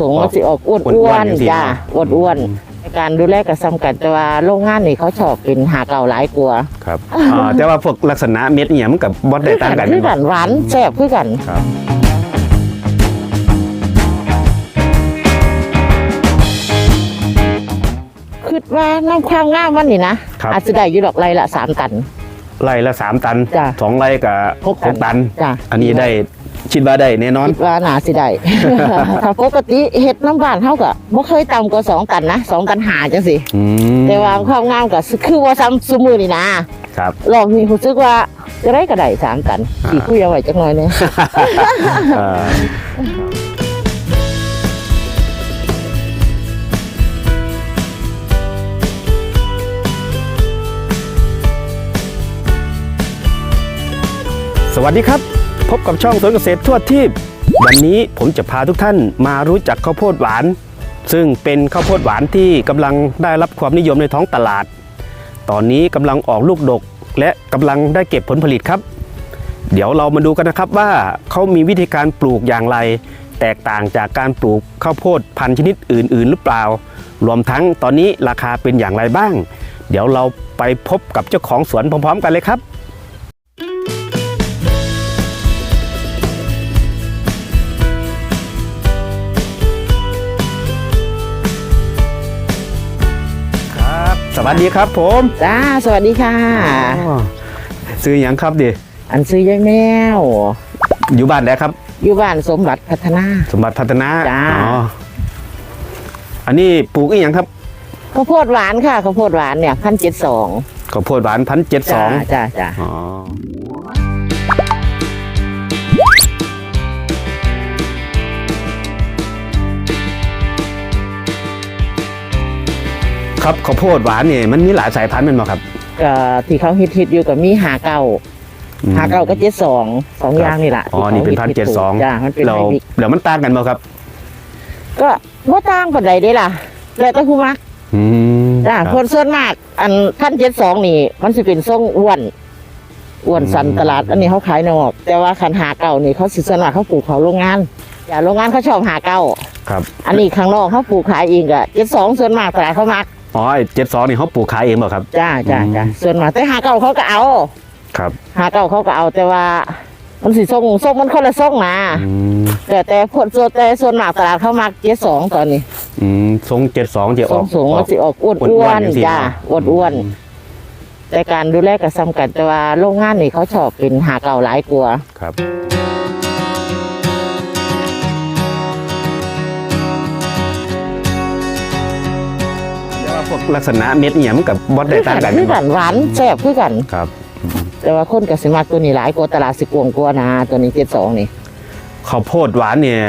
สูงมันสิออกอ้วนอ้อ้ววนนๆจังสิจ้าอ้วนอ้วนในการดูแลกับซ้ำกันแต่ว่าโรงงานนี่เขาชอบเป็นหาเก่าหลายกลัวาครับอ่าแต่ว่าพวกลักษณะเม็ดเนี่ยมันกับบดได้ต่างกันคือแม่กันนหวานแซ่บคือกัน ครับคิดว่าน้ำความงามมันนี่นะครับอาจจะได้อยู่ดอกไรละสามตัน ไร่ละสามตันจ้ะ สองไร่กับหกหกตัน จ้ะอันนี้ได้ คิดว่าได้แน่นอน คิดว่าน่าสิได้ ถ้าปกติเฮ็ดน้ำบ้านเท่ากับบ่เคยต่ำกว่าสองตันนะสองตันหาจังสิอืมแต่ว่าความงามก็คือว่าซ้ำซุมือนี่นะครับรอบนี้รู้สึกว่าจะได้ก็ได้สามตันอ่าขี่คุยเอาไว้จักหน่อยเนี่ย อ่าสวัสดีครับ พบกับช่องสวนเกษตรทั่วทีปวันนี้ผมจะพาทุกท่านมารู้จักข้าวโพดหวาน ซึ่งเป็นข้าวโพดหวานที่กำลังได้รับความนิยมในท้องตลาด ตอนนี้กำลังออกลูกดก และกำลังได้เก็บผลผลิตครับ เดี๋ยวเรามาดูกันนะครับว่าเขามีวิธีการปลูกอย่างไร แตกต่างจากการปลูกข้าวโพดพันธุ์ชนิดอื่น ๆ หรือเปล่า รวมทั้งตอนนี้ราคาเป็นอย่างไรบ้าง เดี๋ยวเราไปพบกับเจ้าของสวนพร้อม ๆ กันเลยครับ วัสดีครับผมจ้าสวัสดีค่ะ อ๋อซื้ออย่างครับดิอันซื้อยายแมว อยู่บ้านแล้วครับ อยู่บ้านสมบัติพัฒนา สมบัติพัฒนาจ้า อ๋ออันนี้ปลูกอีกอย่างครับข้าวโพดหวานค่ะข้าวโพดหวานเนี่ยพันเจ็ดสองข้าวโพดหวานพันเจ็ดสองจ้าจ้าอ๋อ ครับข้าวโพดหวานเนี่ยมันมีหลายสายพันธุ์แมันมาครับก็ที่เขาฮิตฮิตๆอยู่กับมีหาเก้าอืมหาเก้าก็เจ็ดสองสองอย่างนี่แหละอ๋อนี่เป็นพันเจ็ดสองจ้ามันเป็นเราไฮบริดเดี๋ยวมันต่างกันบ่ครับก็ว่าต่างปันใดได้ล่ะแล้วแต่ผู้มักอืมจ้าครับ คนส่วนมาก อันพันเจ็ดสองนี่ มันสิเป็นทรงอ้วนอ้วนสันอืมตลาด อันนี้เขาขายนอก แต่ว่าคันหาเก่านี่เขาสิส่วนมากเขาปลูกเขาโรงงานอย่าโรงงานเขาชอบหาเก่าครับ อันนี้ข้างนอกเขาปลูกขายเองก็เจ็ดสองส่วนมากตลาดเขามัก อ๋อเจ็ดสองนี่เขาปลูกขายเองเปล่าครับ จ้าจ้าอืมจ้าส่วนมากแต่หาเก่าเขาก็เอา ครับหาเก่าเขาก็เอาแต่ว่า มันสิส่งส่งมันคนละส่งนะอืมแต่แต่ผลส่วนแต่ส่วนมากตลาดเขามักเจ็ดสองตอนนี้อืมทรงเจ็ดสองจะอส่องกสูงอมัอนก สิออกอ้วนอ้อ้ววนนๆจังสิจ้าเนาะอ้วนอ้วนแต่การดูแลกับซ้ำกันแต่ว่าโรงงานนี่เขาชอบเป็นหาเก่าหลายกลัวาครับ พวกลักษณะเม็ดเนี่ยมันกับบดได้ต่างกันคือกันหวานแซ่บคือกัน ครับ แต่ว่าคนกับสิมักตัวนี้หลายกว่าตลาดสิกวงกว่านะตัวนี้เจ็ดสองนี่ ข้าวโพดหวานเนี่ย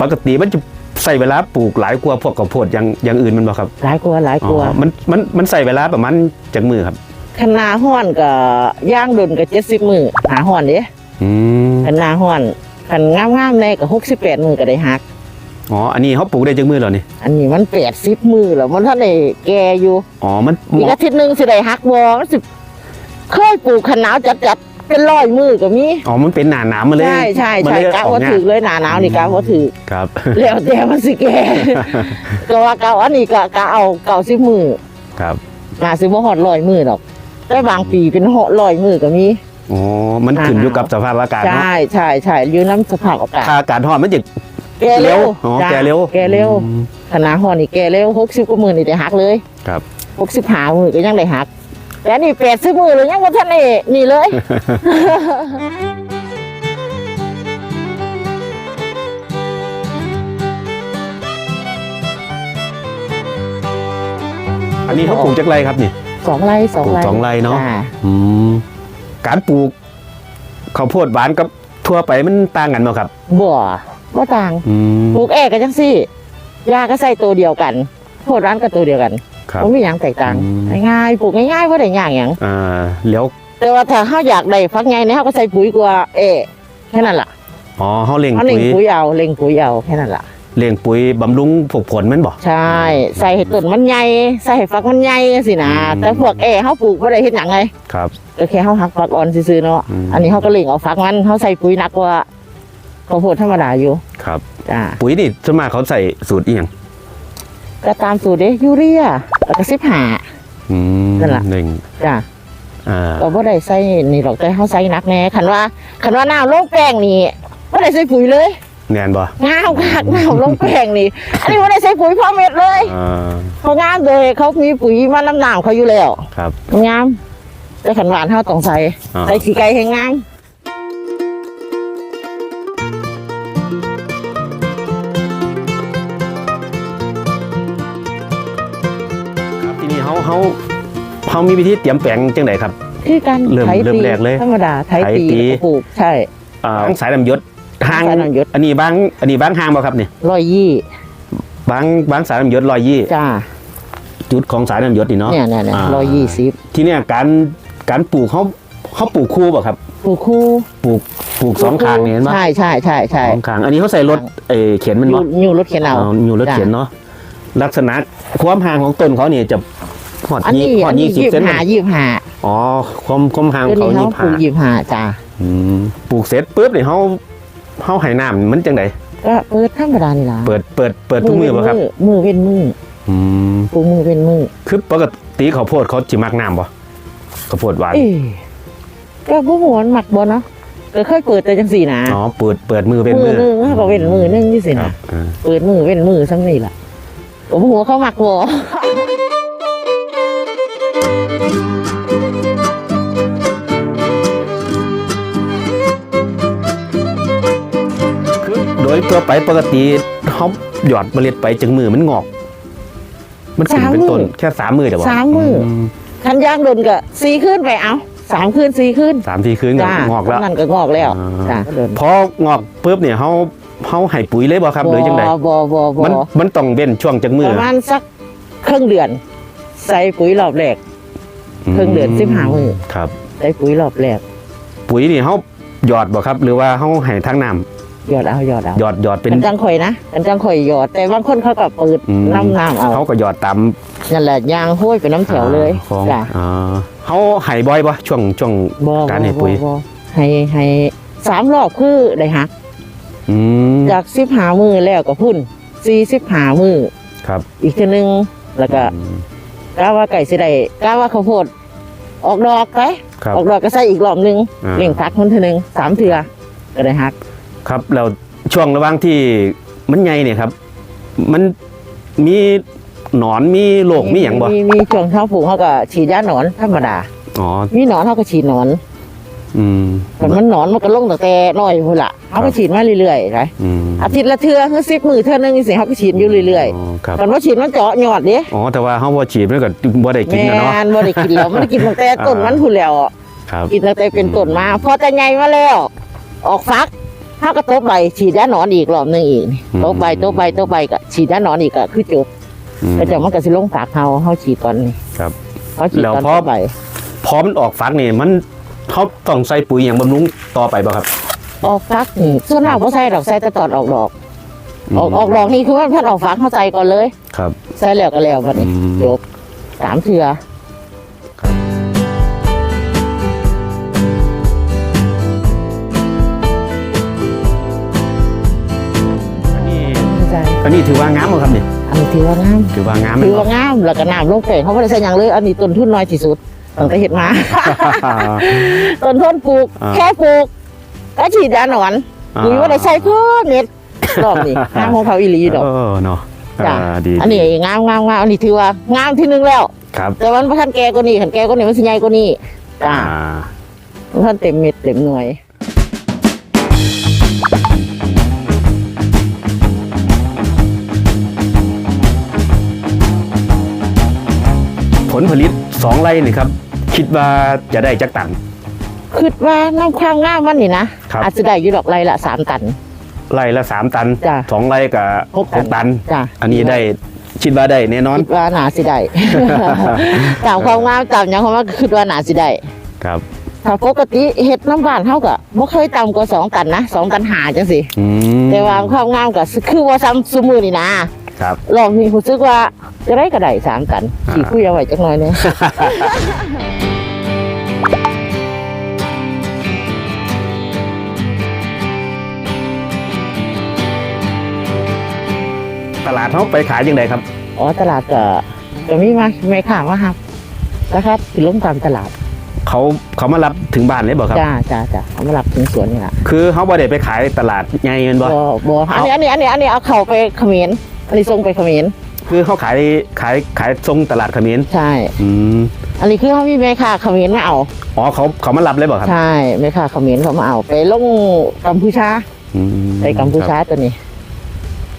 ปกติมันจะใส่เวลาปลูกหลายกว่าพวกข้าวโพดอย่างอย่างอื่นมันบ่ครับหลายกว่าหลายกว่าอ๋อมันมันมันใส่เวลาประมาณจากมือครับ คันนาห้อนกับย่างดุนกับเจ็ดสิบมือหาห้อนเด้อืมคันนาห้อนคันงามงามๆในกับหกสิบแปดมือก็ได้หัก อ๋อ อันนี้เขาปลูกได้จากมือเหรอนี่ อันนี้มันแปดสิบมือแล้วมันท่านได้แก่อยู่ อ๋อ มันอีกอาทิตย์หนึ่งสิได้หักวอมันสิเคยปลูกขนาวจัดจัดๆเป็นร้อยมือก็มี อ๋อ มันเป็นหนาหนามมาเลย ใช่ใช่มันใช่เลยกะออกว่าง่ายถือเลยหนาหนาวนี่กะว่าถือครับ แล้วแต่มันสิแก่ก็ว่าเก่าอันนี้ก็กะเอาเก่าสิบมือครับน่าสิบ่ฮอดร้อยมือดอกแต่บางปีเป็นหอร้อยมือก็มีอ๋อ มันขึ้นอยู่กับสภาพอากาศเนาะใช่ใช่ใช่อยู่น้ำสภาพอากาศถ้าอากาศร้อนมันจะ แก่เร็วอ๋อจ้ะแก่เร็วแก่เร็วอืม ขนาดหอนี่แก่เร็วหกสิบกว่ามือนี่ได้หักเลยครับ หกสิบหามือก็ยังได้หัก แต่นี่แปดสิบมือเลยยังว่าท่านนี่นี่เลย อันนี้เขาปลูกจากไรครับนี่ สองไร่สองไร่ปลูกสองไร่เนอะจ้อืมการปลูกข้าวโพดหวานกับทั่วไปมันต่างกันไหมครับ บ่ บ่ต่างอืมปลูกแอกกันจังซี่ยาก็ใส่ตัวเดียวกันโพดร้านก็ตัวเดียวกันครับบ่มีหยังแตกต่างอืมง่ายๆปลูกง่ายๆบ่ได้ยากหยังอ่าแล้วแต่ว่าถ้าเฮาอยากได้ฟักใหญ่เนี่ยเฮาก็ใส่ปุ๋ยกว่าเอะแค่นั้นล่ะอ๋อเขาเลี้ยงเฮาปุ๋เล็งยปุ๋ยเอาเล็งปุ๋ยเอาแค่นั้นล่ะเลี้ยงปุ๋ยบำรุงผกผลแมันบอกใช่ ใส่ให้ต้นมันใหญ่ใส่ให้ฟักมันใหญ่จังซี่นะอืมแต่พวกเอะเฮาปลูกบ่ได้เฮ็ดหยังไงครับก็แค่เฮาหักฟักอ่อนซื่อๆเนาะอืมอันนี้เฮาก็เล็งเอาฟักมันเฮาใส่ปุ๋ยหนักกว่า ข้าวโพดธรรมดาอยู่ครับ จ้าปุ๋ยนี่ส่วนมากเขาใส่สูตรอีหยังก็ตามสูตรเด้ยูเรียแล้วก็สิบหา อืมนั่นล่ะ หนึ่งจ้าอ่าก็บ่ได้ใส่นี่หรอกแต่เฮาใส่หนักแน่คันว่าคันว่าน้ำลงแป้งนี่บ่ได้ใส่ปุ๋ยเลยแน่นบ่งามคักน้ำลงแป้งนี่ อันนี้บ่ได้ใส่ปุ๋ยพอเม็ดเลยอ่าเพราะงามเลยเขามีปุ๋ยมาน้ำน้ำเขาอยู่แล้ว ครับ งามแต่ขันหวานเฮาต้องใส่อ่า ใส่ขี้ไก่ให้งาม เขาเขาเขามีวิธีเตรียมแปลงจังไดครับ คือการเริ่มไถเริ่มตีแรกเลยธรรมดาไถไถตีตี แล้วก็ปลูกใช่ อ่าสายน้ำยศห่างสายน้ำยศ อันนี้บางอันนี้บางห่างบ่ครับเนี่ยร้อยยี่บางบางสายน้ำยศร้อยยี่จ้าจุดของสายน้ำยศนี่เนาะเนี่ยเนี่ยเนี่ยอ่าร้อยยี่สิบทีเนี้ยการการปลูกเขาเขาปลูกคู่บ่ครับ ปลูกคู่ปลูกปลูกสองข้างนี่เห็นปะใช่ใช่ใช่ใช่สองข้างอันนี้เขาใส่รถเออเข็นมันอบ่ยู่อยู่รถเข็นเอาเอาอยู่รถเข็นเนาะลักษณะความห่างของต้นเขาเนี่ยจะ หอดอันยี่นี้หออัดนนี้ยี่สิบยี่เซนหายี่หาอ๋อความความห่างตัวของนี้เขาเขายี่ปห้าลูกยี่หาจ้าอืมปลูกเสร็จปุ๊บเนี่ยเขาเขาให้น้ำมันจังไดก็เปิดธรรมดานี่ล่ะเปิดเปิดเปิดทุกมือป่ะครับ มือเป็นมืออืมปลูกมือเป็นมือคือปกติข้าวโพดเขาจิมักน้ำบ่ข้าวโพดหวานเอ๊ะก็บ่หัวามันหมักบ่เนาะก็เคยเปิดแต่จังสี่นะอ๋อเปิดเปิดมือเป็นมืมืออหนึงเขาก็เว้นมือหนึงที่สิครันะบอ่าเปิดมือเว้นมือซ้ำนี่ล่ะโอ้โหเขาหมักบ่คือ โดยตัวไปปกติเขาหยอดเมล็ดไปจังมือมันงอก มันขึ้นเป็นต้นแค่สามมือเดี๋ยวสามมืออมคันย่างโดนก็สี่ขึ้นไปเอาสามขึ้นสี่ขึ้นสามทีคืนก็จ้างอกแล้วนั่นก็งอกแล้วอ่าจ้าเดินพองอกปุ๊บเนี่ยเขาเขาให้ปุ๋ยเลยบ่ครับหรือจังไดบ่บ่บ่บ่มันมันต้องเว้นช่วงจังมืปอระมาณสักครึ่งเดือน ใส่ปุ๋ยรอบแรก ครึ่งเดือนสิบห้ามื้อครับใส่ปุ๋ยรอบแรกปุ๋ยนี่เขาหยอดบ่ครับ หรือว่าเขาให้ทั้งน้หยอดเอาหยอดเอาำหยอดหยอดเป็นกันจังข่อยนะกันจังข่อยหยอด แต่บางคนเขาก็เปิดอืมน้ำน้ำเอาเขาก็หยอดตามนั่นแหละยางห้วยเป็นน้ำแถวเลยอ่าของจ้ะอ่าเขาให้บ่อยบ่ช่วงช่วง บ่การให้บ่ปุ๋ย บ่ให้ให้สามรอบคือได้หักอืมจากสิบหามือแล้วก็พุ่นสี่สิบหามือครับ อีกทีหนึงแล้วก็อืม กล้าว่าไก่สิได้กล้าว่าข้าวโพดออกดอกไปครับ ออกดอกก็ใส่อีกรอบหนึงอ่า เลี้ยงพักมันทีหนึงสามเถื่อก็ได้หักครับแล้วช่วงระหว่างที่มันใหญ่เนี่ยครับ มันมีหนอนมีโรคมีอย่างบ่มีมีช่วงเท้าผูกเขาก็ฉีดยาหนอนธรรมดา อ๋อมีหนอนเขาก็ฉีดหนอน อืมแต่มันหนอนมันก็ลงตั้งแต่น้อยพุ่นละเขาก็ฉีดมาเรื่อยๆไปอืมอาทิตย์ละเทื่อคือสิบมือเทื่อนึงสิเขาก็ฉีดอยู่เรื่อยอ๋อครับๆตอนว่าฉีดมันเจาะหยอดเด้อ๋อแต่ว่าเขาบ่ฉีดมันก็บ่ได้กินแม่นะเนาะ นบ่ได้กินแล้วมันได้กินตั้งแต่ต้นมันพุ่นแล้วครับ กินตั้งแต่เป็นต้นมา พอแต่ใหญ่มาแล้ว ออกฟักเขาก็ตบใบฉีดยาหนอนอีกรอบหนึงอีกตบใบตบใบตบใบก็ฉีดยาหนอนอีกก็คือจบอืม แล้วเดี๋ยวมันก็สิลงฝากเขาเขาฉีดก่อนนี่ครับเขาฉีดแล้วตอนพอ ตบใบ พอมันออกฟักนี่มัน เขาต้องใส่ปุ๋ยอย่างบำรุงต่อไปบ่ครับ ออกฟักนี่ส่วนมากบ่ใส่ดอกใส่แต่ตอนออกดอก ออกออกดอกนี่คือว่าพัดออกฟักเข้าใจก่อนเลย ครับใส่แล้วก็แล้วบัดนี้อืม จบสามเทืออันนี้ใช่อันนี้ถือว่างามบ่ครับนี่อันนี้ถือว่างามถือว่างามไหมถือบ่ว่างามแล้วก็น้ำลงแปลงเขาไม่ได้ใส่หยังเลย อันนี้ต้นทุนน้อยที่สุด ตั้งแต่เห็ดมา ต้นทุนปลูก อ่า แค่ปลูกก็ฉีดยาหนอนปุ๋ยว่าได้ใส่เพิ่มเม็ดรอบนี้งามของเขาอีหลีดอก เออเนาะจ้ะอ่าดีอันนี้งามงามงามอันนี้ถือว่างามที่หนึงแล้ว ครับแต่วันพระท่านแก่กว่านี้ขันแก่กว่านี้มันสิใหญ่กว่านี้จ้าอ่าพระท่านเต็มเม็ดเต็มหน่วย ผลผลิตสองไร่นี่ครับ คิดว่าจะได้จักตัน คิดว่าน้ำข้างงามมันนี่นะครับ อาจจะได้อยู่ดอกไรละสามตัน ไร่ละสามตันจ้ะสองไร่กับหกตัน หกตัน จ้าอันนี้ได้คิดว่าได้แน่นอน คิดว่าหนาสิได้ ตามความงามตามหยังเขาว่าคิดว่าหนาสิได้ครับ ถ้าปกติเฮ็ดน้ำบ้านเฮาก็บ่เคยต่ำกว่าสองตันนะสองตันหาจังสิอืมแต่ว่าความงามก็คือว่าซ้ำซุมือนี่นะครับรอบนี้รู้สึกว่าจะได้ก็ได้สามตันอ่าสิคุยเอาไว้จักหน่อยหนึง ดเขาไปขายยังไงครับ อ๋อตลาดก็ก็มีมาไม่ข่าวว่าครับนะครับสิลงตามตลาด เขาเขามารับถึงบ้านเลยบอกครับ จ้าจ้าจ้าเขามารับถึงสวนนี่แหละคือเขาบ่ได้ไปขายตลาดใหญ่แมันบ่ บ่บ่อันนี้อันนี้อันนี้อันนี้เอาเข่าไปเขมรอันนี้ส่งไปเขมรคือเขาขายขายขายทรงตลาดเขมิ้นใช่ อืมอันนี้คือเขามีแม่ค้าเขมรมาเอา อ๋อเขาเขามารับเลยบอกครับใช่แม่ค้าเขมรเขามาเอาไปลงกัมพูชาอืมไปกัมพูชาครับตัวนี้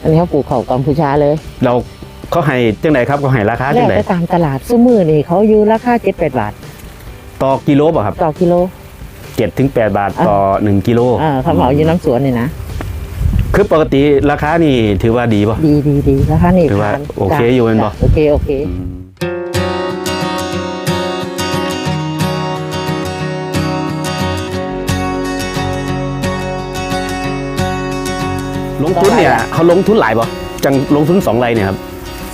อันนี้เขาปลูกเขากัมพูชาเลยเราเขาให้จังไดครับเขาให้ราคาแลจักงไดไปตามตลาดซื้อมือนี่เขาอยู่ราคาเจ็ดแปดบาท ต่อกิโลบ่ครับต่อกิโล เจ็ดถึงแปดบาทต่อหนึ่งกิโลอ่าเขาเหมาอยู่น้ำสวนนี่นะ คือปกติราคานี่ถือว่าดีป่ะ ดีดีดีราคานี่ถือว่าผ่นโอเคจ้ะอยู่แม่นบ่จ้ะโอเคโอเคล งทุนเนี่ยเขาลงทุนหลายป่ะจังลงทุนสองไรเนี่ยครับ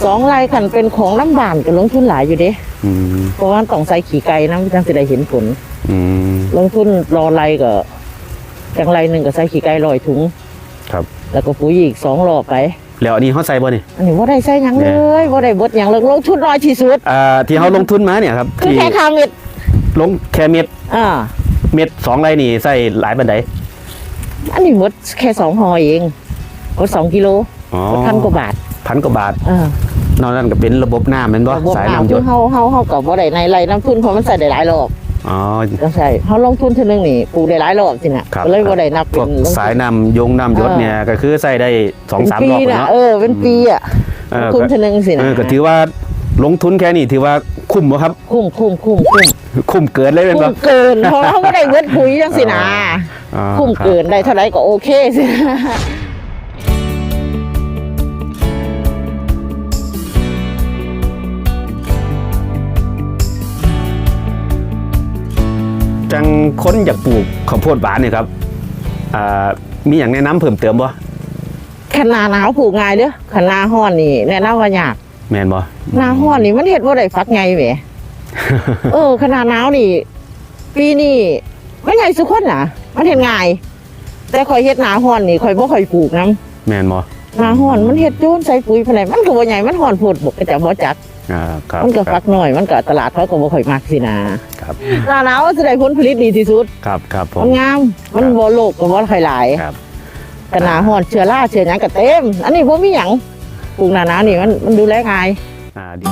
สองลายขันเป็นของน้ำบานก็ลงทุนหลายอยู่เด้อืมเพราะว่าต้องใส่ขี่ไก่นะจังสิได้เห็นผลอืมลงทุนรอไรก็จังไรหนึ่งก็ใส่ขี่ไก่ลอยถุง ครับ แล้วก็ปุ๋ยอีกสองรอบไป แล้วอันนี้เขาใส่บ่นี่อันนี้ว่าได้ใส่หยังเนี่เลยยว่าได้เบดหยังเลยลงทุนน้อยที่สุดอ่าที่เขาลงทุนมาเนี่ยครับคือที่แค่คาเม็ดลงแค่เม็ดอ่าเม็ดสองไรนี่ใส่หลายบันไดอันนี้หมดแค่สองห่อเอง หมดสองกิโลอ๋อหมดพันกว่าบาทพันกว่าบาทอ่านอกนั้นก็เป็นระบบน้ำแมันบ่ระบบสายน้ำน้ำหยคือดเฮาเฮาเฮากับว่าได้ในไรน้ำทุนเพราะมันใส่ได้หลายรอบอ๋อก็ใช่เฮาลงทุนเทีนึงนี่ปลูกได้หลายรอบสินะครับก็เลยว่าได้นับพเป็วกนลงทุน สายน้ำยงน้ำหยดเออ เนี่ยก็คือใส่ได้สองสามเป็นรอบปีเนาะน่ะเออเป็นปีอะเอลองทุนก็เทีนึงสิเอนะอก็ถือว่าลงทุนแค่นี้ถือว่าคุ้มบ่ครับ คุ้มคุ้มคุ้มคุ้มคุ้มเกินเลยเป็นคุ้บ่มเกินเพราะเขาไม่ได้เวทปุ๋ยจังสินะอ๋อคุ้มครับ เกินได้เท่าไหร่ก็โอเคสิ จังคนอยากปลูกข้าวโพดหวานเนี่ยครับอ่ามีอย่างแนะนำเพิ่มเติมบ่ขนาหนาวปลูกง่ายเด้อขนาห้อนนี่แนะนำว่ายากแม่นบ่หนาห้อนนี่มันเฮ็ดว่าได้ฟักไงแหมเออขนาหนาวนี่ ปีนี้ไม่ไงสุกคนน่ะ มันเฮ็ดง่าย แต่ข่อยเฮ็ดหนาห้อนนี่ข่อยบ่ค่อยปลูกนํแม่นบ่หนาห้อนมันเฮ็ดโจนใส่ปุ๋ยปานใดมันก็บ่ใหญ่มันห้อนโพดบกก็จะบ่จักอ่าครับมันก็คฟัรับกน้อย มันก็ตลาดเขาก็บ่ค่อยมักสินะ ครับหน้าหนาวจะได้ผลผลิตดีที่สุดครับครับผมันงามมันบ่โลกกับ่ค่อยหลายครับกระนาหอนเชื้อราเชื้อหยังก็เต็ม อันนี้บ่มีหยังปลูกหน้าหนาวนี่มันมันดูแลง่ายอ่าดี